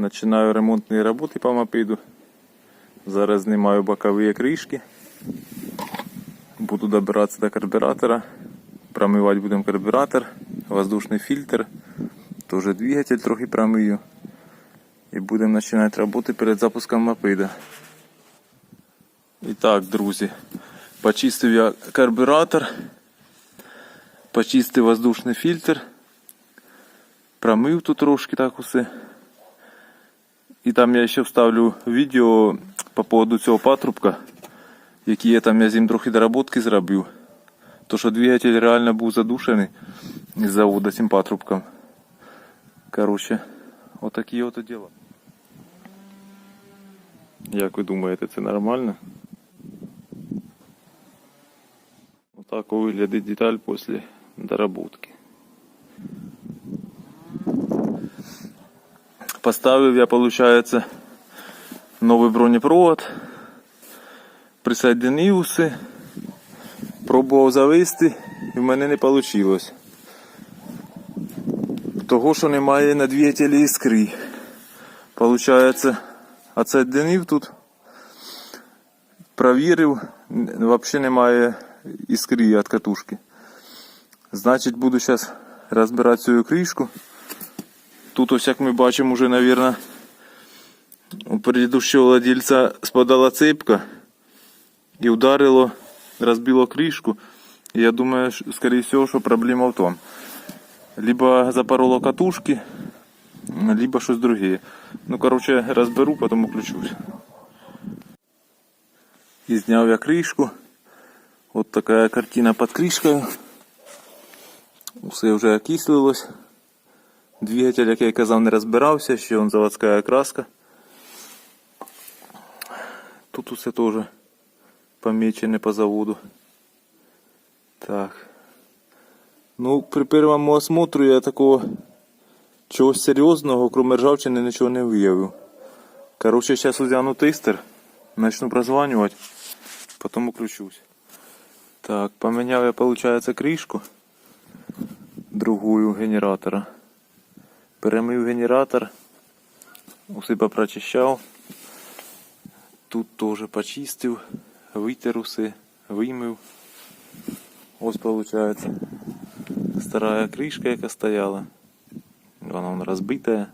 Починаю ремонтні роботи по мопеду. Зараз знімаю бокові кришки. Буду добиратися до карбюратора. Промивати будемо карбюратор, воздушний фільтр, теж двигатель трохи промию. І будемо починати роботи перед запуском мопеда. І так, друзі, почистив я карбюратор, почистив воздушний фільтр, промив тут трошки так усе. І там я ще вставлю відео по поводу цього патрубка, які я там я з ним трохи доработки зробив. То що двигатель реально був задушений із заводу цим патрубком. Короче, отакі от діла. Як ви думаєте, це нормально? Отак виглядить деталь після доработки. Поставив я, получается, новий бронепровод. Присоединив усе. Пробував завести і в мене не вийшло. Того, що немає на двигателі іскри. Получається, отсоединив тут. Провірив, взагалі немає іскри від катушки. Значить, буду зараз розбирати цю кришку. Тут ось як ми бачимо вже, мабуть, у предыдущего владельца спадала цепка і ударило, розбило кришку. Я думаю, що, скорее всего, що проблема в том. Либо запороло катушки, либо щось друге. Ну, короче, розберу, потім включусь. І зняв я кришку. Вот такая картина под кришкою. Усе вже окислилось. Двигатель, як я казав, не розбирався, ще он заводська окраска. Тут усе теж помечене по заводу. Так. Ну, при першому осмотру я такого чогось серйозного, крім ржавчини, нічого не виявив. Короче, зараз взяну тестер, начну прозванювати, потім включусь. Так, поміняв я, получается, кришку другую генератора. Перемив генератор, усе попрочищав. Тут теж почистив, витер усе, вимив. Ось виходить стара кришка, яка стояла. Вона розбита.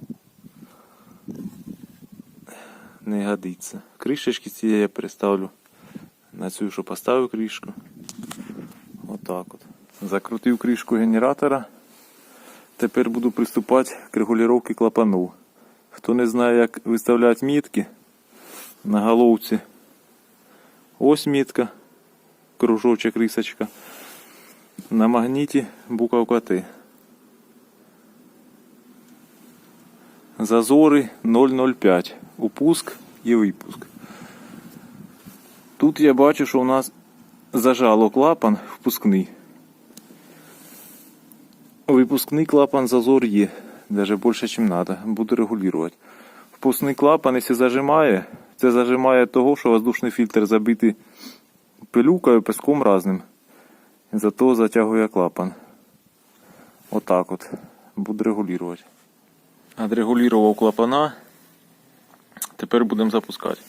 Не годиться. Кришечки ці я переставлю на цю, що поставив кришку. Отак от. Закрутив кришку генератора. Тепер буду приступати к регулювання клапанов. Хто не знає, як виставляти мітки, на головці ось мітка, кружочок, рисочка. На магніті буковка Т. Зазори 0,05. Упуск і випуск. Тут я бачу, що у нас зажало клапан впускний. Випускний клапан зазор є, даже більше, ніж треба. Буду регулювати. Впускний клапан, якщо зажимає, це зажимає того, що воздушний фільтр забитий пилюкою, песком разним. Зато затягує клапан. Отак от. Буду регулювати. Отрегулював клапана. Тепер будемо запускати.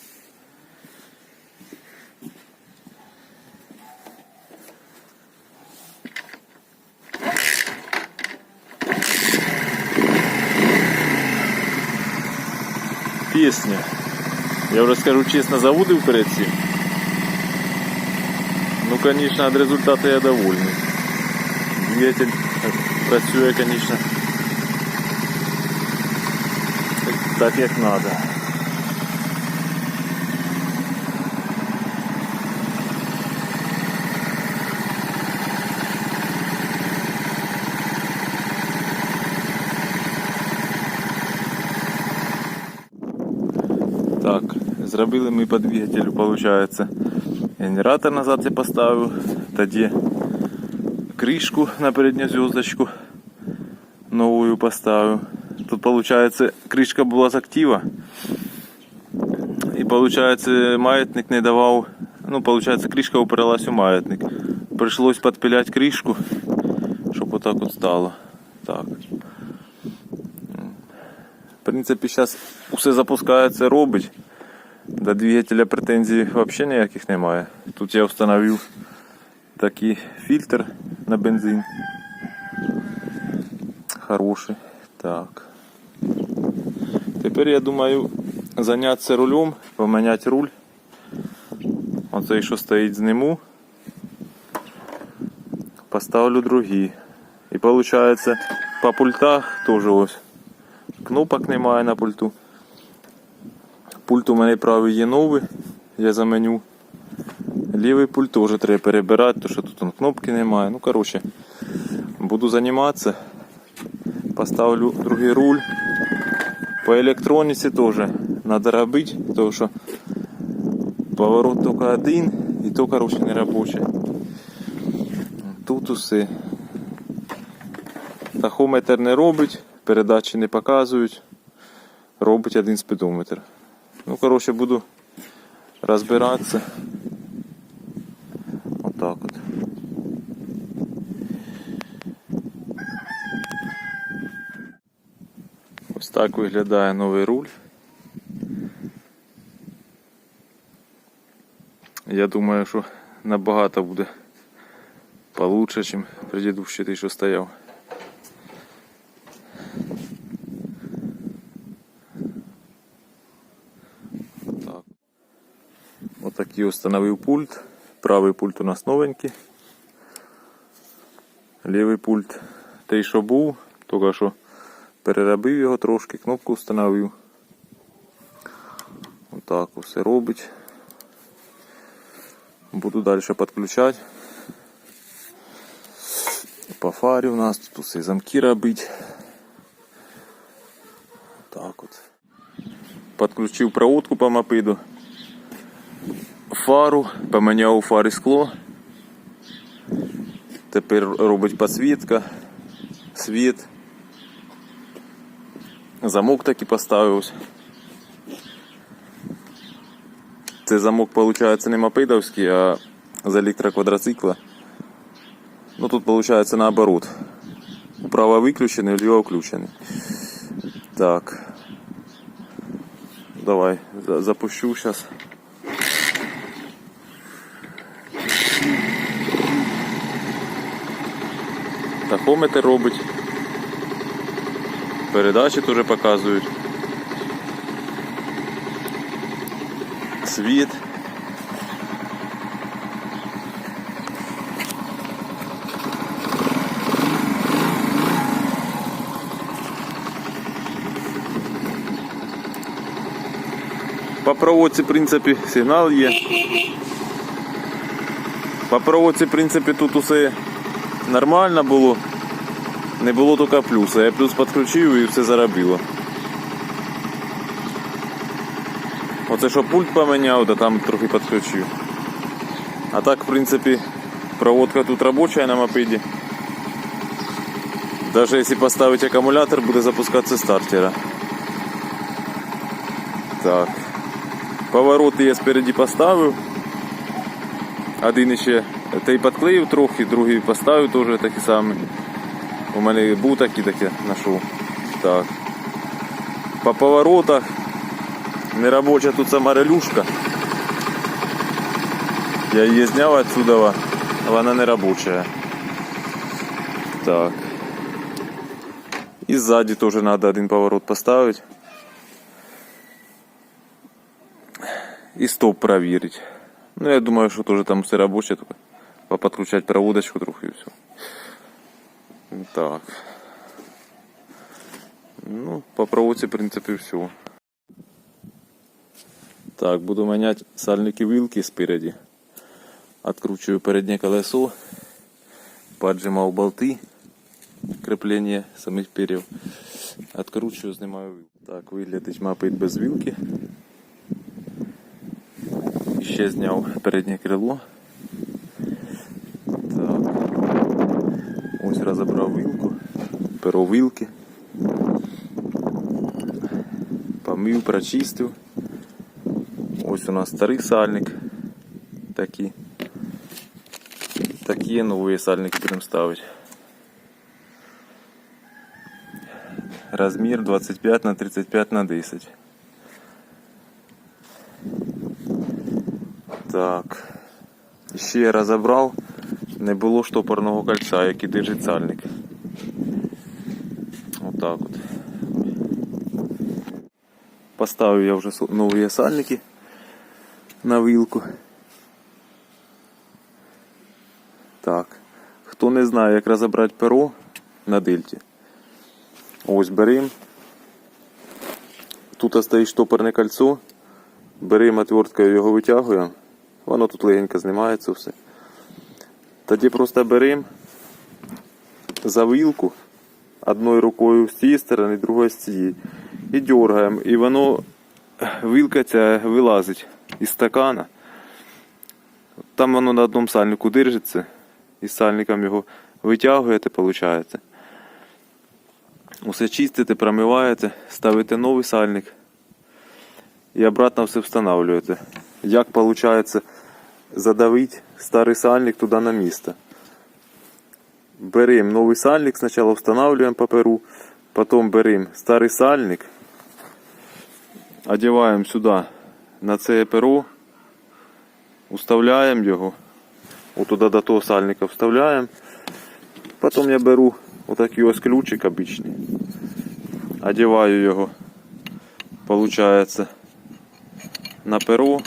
Пісня. Я вже скажу чесно, заводив перед цим. Ну, конечно, от результата я довольный. Двигатель працює, конечно, так як надо. Зробили ми по двигателю, получается. Генератор назад я поставив, тоді кришку на передню зв'язочку новую поставив. Тут получается кришка була з актива. І получается маятник не давав. Ну, получается, кришка упиралась у маятник. Пришлось підпиляти кришку, щоб отак от стало. Так. принципі, зараз усе запускається, робить. До двигателя претензій взагалі ніяких немає. Тут я встановив такий фільтр на бензин. Хороший. Так. Тепер я думаю зайнятися рулем, поміняти руль. Оцей, що стоїть зніму. Поставлю другий. І виходить, по пультах теж ось. Кнопок немає на пульту. Пульт у мене правий є новий, я заменю. Лівий пульт теж треба перебирати, тому що тут кнопки немає. Ну, коротше, буду займатися. Поставлю другий руль. По електроніці теж треба робити, тому що поворот тільки один і то, коротше, не робочий. Тут усе. Тахометр не робить, передачі не показують. Робить один спідометр. Ну, коротше, буду розбиратися. Отак от. Ось так виглядає новий руль. Я думаю, що набагато буде получше, ніж предыдущий той, що стояв. Так. Отакий установив пульт. Правий пульт у нас новенький. Лівий пульт той, що був, тільки що переробив його трошки, кнопку встановив. Отак все робить. Буду далі підключати. По фарі у нас тут усе замки робить. Так от. Підключив проводку по мопеду. Фару, поміняв у фарі скло. Тепер робить підсвітка, світ. Замок таки поставився. Це замок, виходить, не мопедовський, а з електроквадроцикла. Ну тут виходить наоборот. Право виключений, вліво включений. Так. Давай, запущу сейчас. Тахометр робить. Передачі теж показують. Світ. По проводці, в принципі, сигнал є. По проводці, в принципі, тут усе нормально було. Не було тільки плюса. Я плюс підключив і все заробило. Оце що пульт поміняв, то там трохи підключив. А так, в принципі, проводка тут робоча на мопеді. Даже если поставить аккумулятор, буде запускатися стартера. Так. Повороти я спереді поставив. Один ще той підклеїв трохи, другий поставив теж такий самий. У мене був такий, так я знайшов. Так. По поворотах неробоча тут сама релюшка. Я її зняв отсюда, вона не робоча. Так. І ззаді теж треба один поворот поставити. І стоп проверить. Ну, я думаю, что тоже там все рабочее, только Поподключать проводочку трохи и все. Так. Ну, по проводці, в принципі, все. Так, буду міняти сальники вилки спереді. Откручиваю переднє колесо. Поджимав болти. Креплення самих перьев. Откручиваю, знімаю вилку. Так, виглядить мапить без вилки. Ще зняв переднє крило. Так. Ось розібрав вилку, перо вилки. Помив, прочистив. Ось у нас старий сальник. Такі. Такі нові сальники будемо ставити. Розмір 25 на 35 на 10. Так. Ще я розібрав. Не було штопорного кольця, який держить сальник. Отак от. Поставив я вже нові сальники на вилку. Так. Хто не знає, як розібрати перо на дельті. Ось беремо. Тут стоїть штопорне кольцо. Беремо отверткою його витягуємо. Воно тут легенько знімається все. Тоді просто беремо за вилку одною рукою з цієї сторони, другою з цієї. І дергаємо. І воно вилка ця вилазить із стакана. Там воно на одному сальнику держиться. І сальником його витягуєте, виходить. Усе чистите, промиваєте, ставите новий сальник і обратно все встановлюєте. Як виходить задавити старий сальник туди на місце. Беремо новий сальник, спочатку встановлюємо по перу, потім беремо старий сальник, одягаємо сюди на це перо, уставляємо його, отуда до того сальника вставляємо. Потім я беру отакий ось ключик обичний, одягаю його, получається, на перо.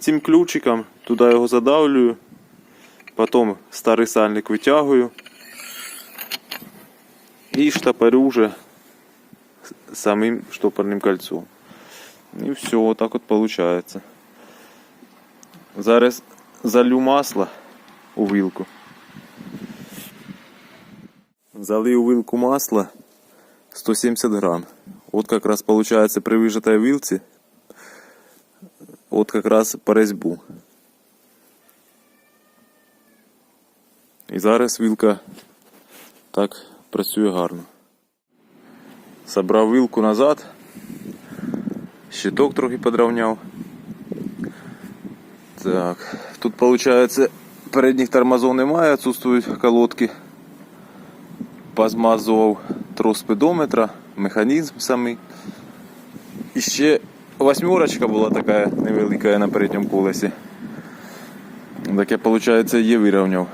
Цим ключиком туди його задавлюю. Потім старий сальник витягую. І штопорю вже самим штопорним кольцом. І все, отак от виходить. Зараз залю масло у вилку. Залив вилку масла 170 грамм. Вот как раз получается при выжатой вилці от как раз по резьбу. І зараз вилка так працює гарно. Собрав вилку назад, щиток трохи подровняв. Так, тут виходить передніх тормозов немає, отсутствують колодки. Позмазував трос спидометра, механізм самий. І ще восьмерочка була така невелика на передньому колесі. Так я, виходить, її вирівняв.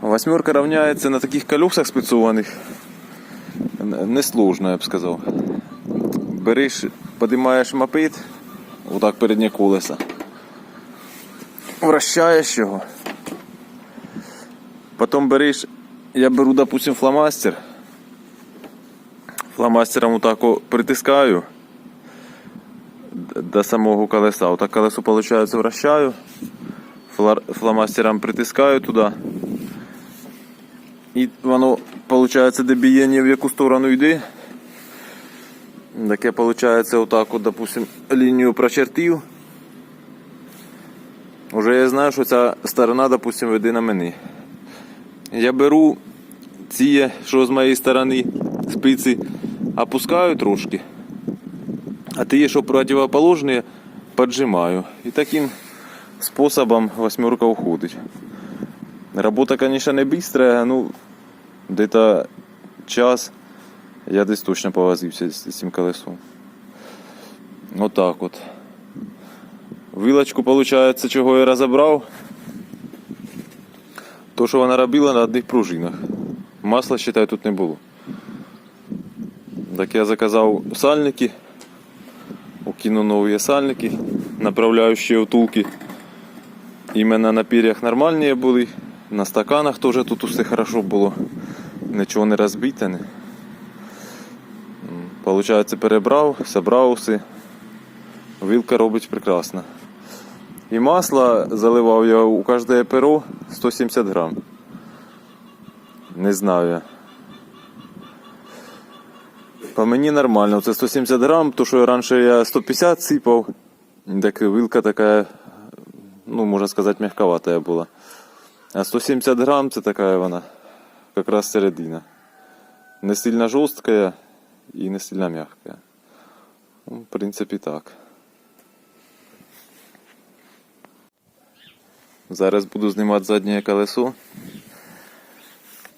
Восьмерка равняется на таких колесах спецованных. Несложно, я б сказав. Береш, подимаєш мопед, отак переднє колесо. Вращаєш його. Потім береш, я беру, допустим, фломастер. Фломастером отак притискаю до самого колеса. Отак колесо, виходить, вращаю. Фломастером притискаю туди. І воно, виходить, де бієння в яку сторону йде. Таке виходить отак, от, допустим, лінію прочертив. Уже я знаю, що ця сторона, допустим, веде на мене. Я беру ці, що з моєї сторони, спиці, опускаю трошки. А ті, що противоположні, поджимаю. І таким способом восьмерка уходить. Работа, конечно, не быстрая, ну, где-то час я десь точно повозився з цим колесом. Отак от. Вилочку, виходить, чого я розібрав. То, що вона робила на одних пружинах. Масла, считай, тут не було. Так я заказав сальники. Укинув нові сальники, направляючі втулки. Іменно на пір'ях нормальні були. На стаканах теж тут усе хорошо було. Нічого не розбите. Не. Получається, перебрав, собрав усе. Вилка робить прекрасно. І масло заливав я у кожне перо 170 грам. Не знаю я. По мені нормально, це 170 грам, то що раніше я 150 сипав. Так вилка така, ну, можна сказати, м'яковата була. А 170 грам це така вона, якраз середина. Не сильно жорстка і не сильно м'яка. Ну, в принципі, так. Зараз буду знімати заднє колесо.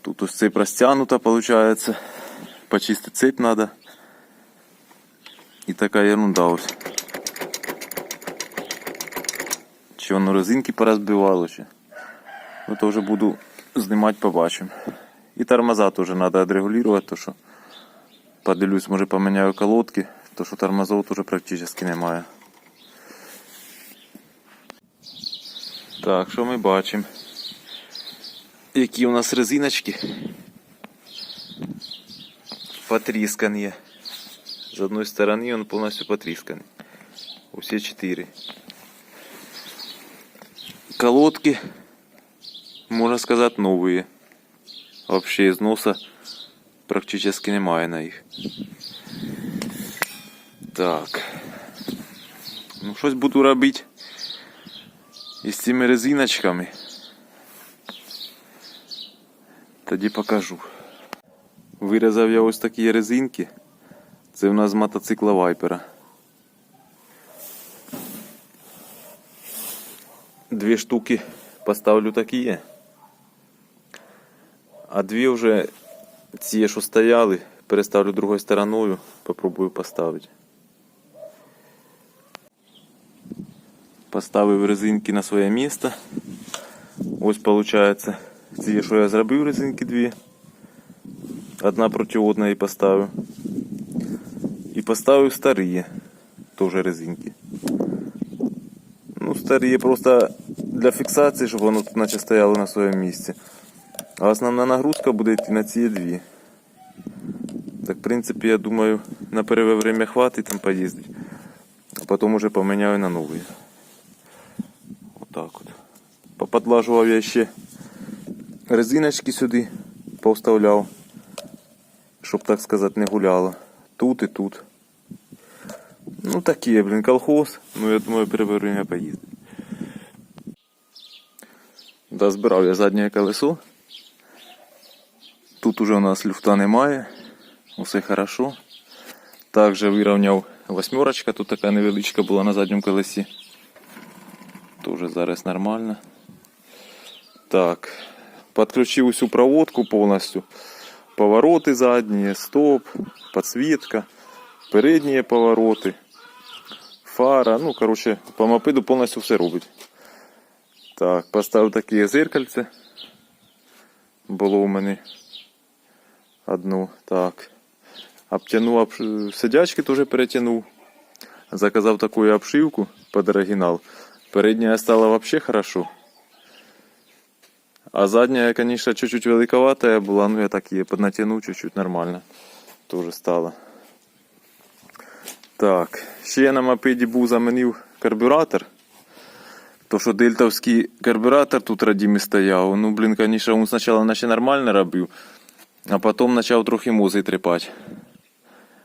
Тут ось цепь растянута получается. Почистить цепь надо. І така ерунда ось. Чи воно резинки порозбивало ще. Ну то вже буду знімати, побачимо. І тормоза теж треба відрегулювати, то що подивлюсь, може поміняю колодки, то що тормозов теж практично немає. Так, що ми бачимо? Які у нас резиночки? Потріскані. З одної сторони він повністю потрісканий. Усі чотири. Колодки, можна сказати, нові. Вообще износа практически немає на їх. Так. Ну, щось буду робити із цими резиночками. Тоді покажу. Вирізав я ось такі резинки. Це в нас з мотоцикла Вайпера. Дві штуки поставлю такі. А дві вже ці, що стояли, переставлю другою стороною, попробую поставити. Поставив резинки на своє місце. Ось виходить, ці, що я зробив резинки дві. Одна проти одної поставив. І поставив старі теж резинки. Ну, старі просто для фіксації, щоб воно тут наче стояло на своєму місці. А основна нагрузка буде йти на ці дві. Так, в принципі, я думаю, на первое время хватить там поїздить. А потім уже поміняю на нові. Отак от. Поподлажував я ще резиночки сюди, повставляв, щоб так сказати не гуляло. Тут і тут. Ну такі, блін, колхоз. Ну я думаю, первое время поїздить. Да, збирав я заднє колесо. Тут уже у нас люфта немає. Усе хорошо. Також вирівняв восьмерочка, тут така невеличка була на задньому колесі. Тоже зараз нормально. Так. Подключив усю проводку повністю. Повороти задні, стоп, подсветка, передні повороти, фара. Ну, коротше, по мопеду повністю все робить. Так, поставив таке зеркальце. Було у мене одну. Так. Обтянув сидячки теж перетянув. Заказав таку обшивку под оригінал. Передняя стала вообще хорошо. А задняя, конечно, чуть-чуть великоватая була, но я так її поднатянув чуть-чуть нормально. Тоже стало. Так, ще на мопеді був замінив карбюратор. То, що дельтовський карбюратор тут радімі стояв. Ну, блін, конечно, він спочатку наче нормально робив, а потім почав трохи мозги трепати.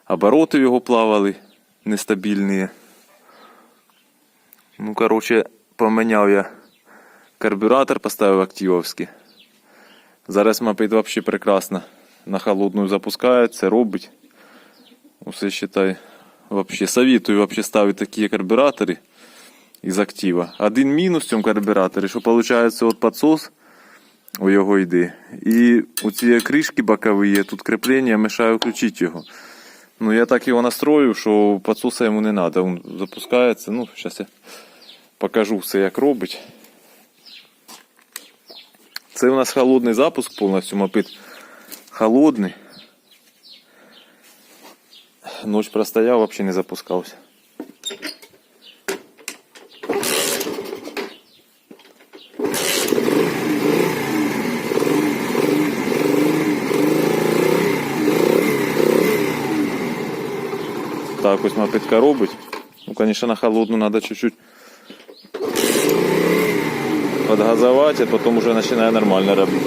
Обороти його плавали нестабільні. Ну, короче, поміняв я карбюратор, поставив активовський. Зараз мопед вообще прекрасно. На холодную запускається, робить. Усе считай. Вообще советую вообще ставити такі карбюратори із актива. Один мінус в цьому карбюраторі, що виходить от підсос у його йде. І у ці кришки бокові, тут кріплення, мешаю включити його. Ну я так його настрою, що підсоса йому не треба. Він запускається. Ну, зараз я покажу все, як робить. Це у нас холодний запуск повністю мопед. Холодний. Ночь простояв, вообще не запускався. Так, ось мопедка робить. Ну, конечно, на холодную надо чуть-чуть подгазовать, а потом уже начинаю нормально робить.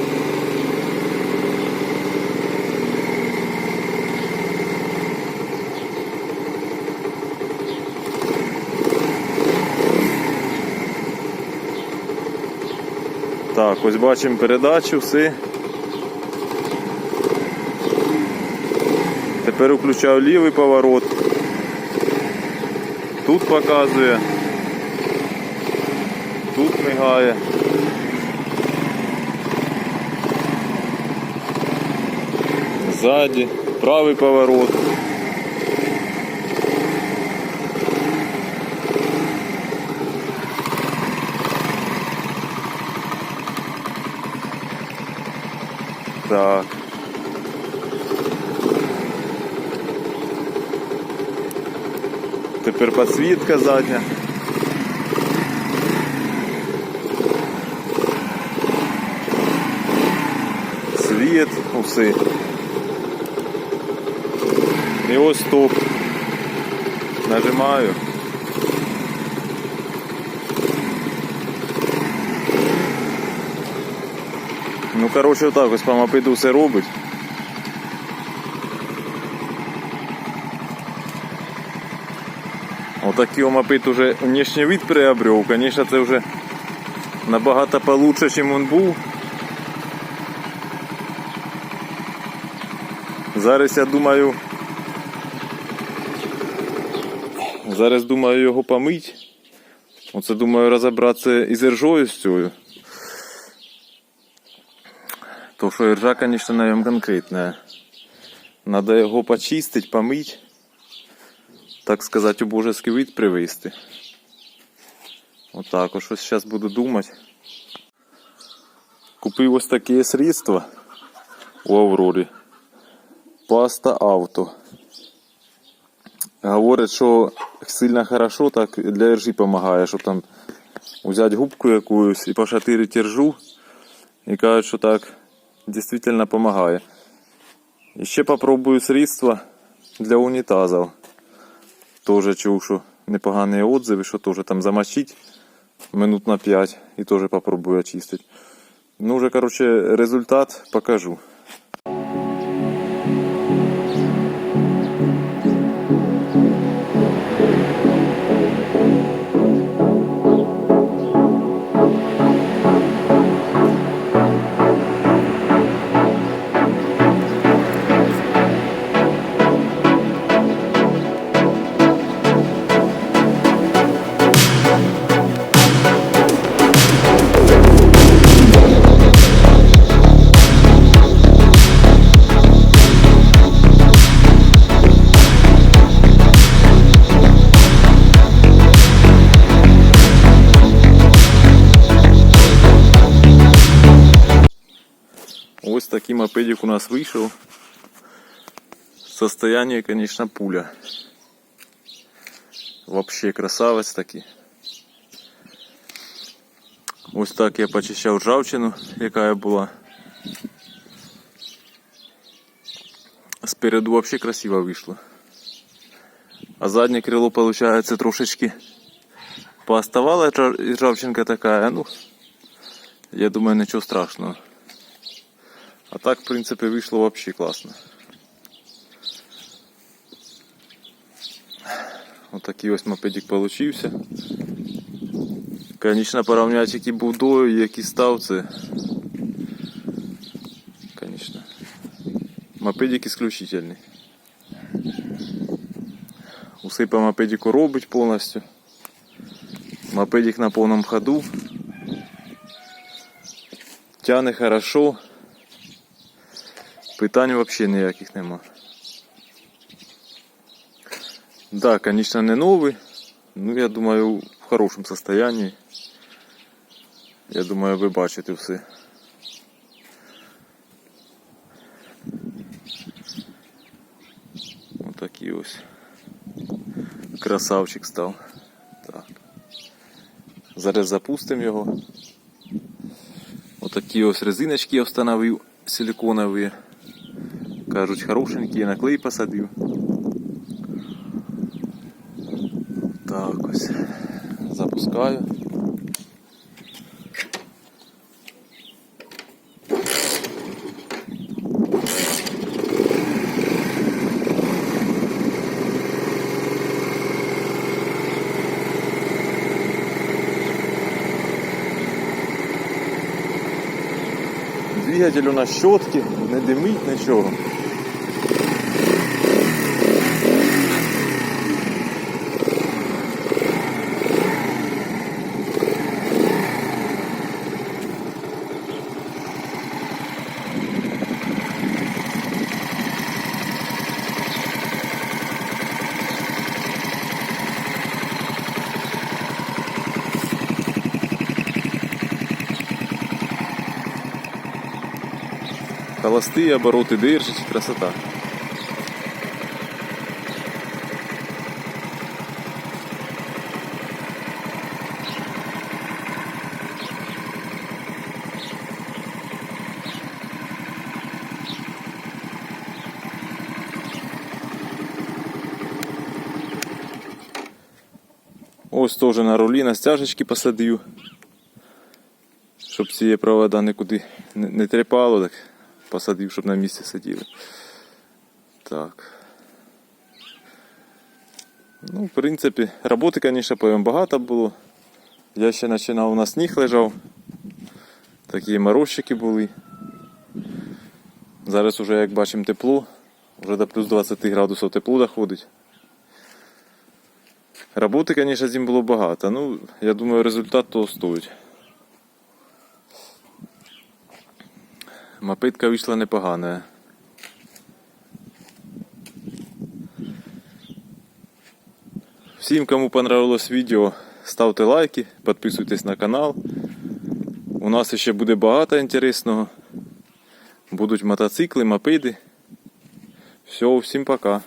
Так, ось бачимо передачу, все. Тепер включаю лівий поворот. Тут показує. Тут мигає. Ззаді, правий поворот. Так. Тепер підсвітка задня. Світ, уси. І ось стоп. Нажимаю. Ну, коротше, отак ось по мопеду все робить. Отакий мопед уже внешній вид приобрел. Конечно, це вже набагато получше, ніж він був. Зараз я думаю. Зараз думаю його помить. Оце думаю розібратися із іржою з цією. То що іржа, конечно, на ньому конкретна. Надо його почистити, помить. Так сказати, у божеский вид привести. Отак, ось щось зараз буду думати. Купив ось таке средство у Аврорі. Паста авто. Говорять, що сильно хорошо так для іржі допомагає, щоб там взяти губку якусь і пошатирити іржу. І кажуть, що так дійсно допомагає. І ще попробую средства для унітазів. Тоже чув, що непогані отзиви, що теж там замочить минут на 5 і теж попробую очистити. Ну, вже, короче, результат покажу. Мопедик у нас вийшов. Состояние, конечно, пуля. Вообще красавець такий. Ось так я почищав ржавчину, яка була. Спереду вообще красиво вийшло. А заднє крило, получается, трошечки пооставала ржавчинка такая, ну, я думаю, нічого страшного. А так, в принципі, вийшло вообще класно. Отакий ось мопедик получився. Конечно, порівняти, який був до. Конечно. Мопедик исключительний. Усы по мопедику робить повністю. Мопедик на повному ходу. Тяне хорошо. Питань вообще ніяких нема. Да, конечно, не новый. Ну, я думаю, в хорошем состоянии. Я думаю, ви бачите все. Отакий ось красавчик став. Так. Зараз запустимо його. Отакі ось резиночки я встановив силиконові. Кажуть, хорошенькі, я на клей посадив. Так ось. Запускаю. Двигатель у нас щотки, не димить нічого. Холості обороти держить, красота. Ось теж на рулі на стяжечки посадив. Щоб ці провода нікуди не, не тріпало, так посадив, щоб на місці сиділи. Так. Ну, в принципі, роботи, звісно, повім багато було. Я ще починав, у нас сніг лежав. Такі морозчики були. Зараз уже, як бачимо, тепло. Вже до плюс 20 градусів тепло доходить. Роботи, звісно, з ним було багато. Ну, я думаю, результат того стоїть. Мапитка вийшла непогана. Всім, кому понравилось відео, ставте лайки, підписуйтесь на канал. У нас ще буде багато інтересного. Будуть мотоцикли, мопеди. Все, всім пока.